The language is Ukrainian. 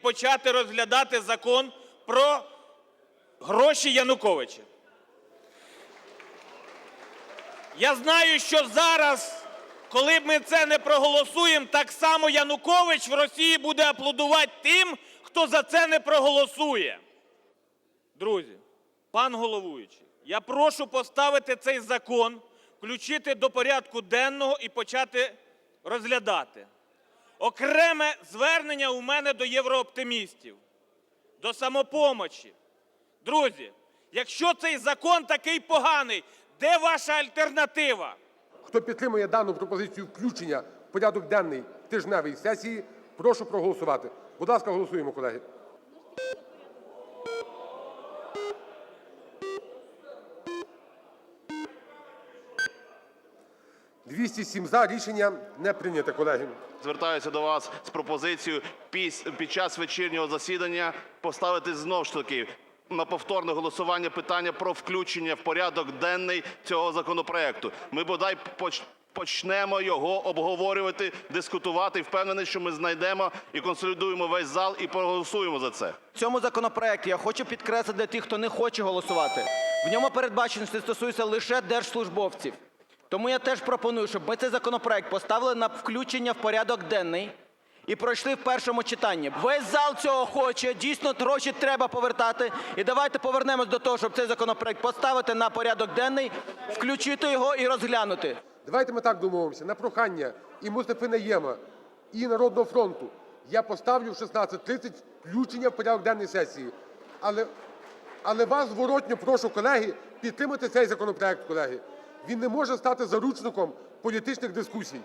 почати розглядати закон про гроші Януковича. Я знаю, що зараз, коли ми це не проголосуємо, так само Янукович в Росії буде аплодувати тим, хто за це не проголосує. Друзі, пан головуючий, я прошу поставити цей закон, включити до порядку денного і почати розглядати. Окреме звернення у мене до єврооптимістів, до самопомочі. Друзі, якщо цей закон такий поганий, де ваша альтернатива? Хто підтримує дану пропозицію включення в порядок денний тижневої сесії, прошу проголосувати. Будь ласка, голосуємо, колеги. «207 за. Рішення не прийнято, колеги. Звертаюся до вас з пропозицією під час вечірнього засідання поставити знов ж таки на повторне голосування питання про включення в порядок денний цього законопроекту. Ми бодай поч- почнемо його обговорювати, дискутувати. Впевнений, що ми знайдемо і консолідуємо весь зал і проголосуємо за це. В цьому законопроекті я хочу підкреслити для тих, хто не хоче голосувати. В ньому передбачено, що це стосується лише держслужбовців. Тому я теж пропоную, щоб ми цей законопроект поставили на включення в порядок денний і пройшли в першому читанні. Весь зал цього хоче, дійсно гроші треба повертати. І давайте повернемось до того, щоб цей законопроект поставити на порядок денний, включити його і розглянути. Давайте ми так домовимося. На прохання і Мустафи Наєма, і Народного фронту я поставлю в 16.30 включення в порядок денний сесії. Але, але вас зворотньо прошу, колеги, підтримати цей законопроект, колеги. Він не може стати заручником політичних дискусій.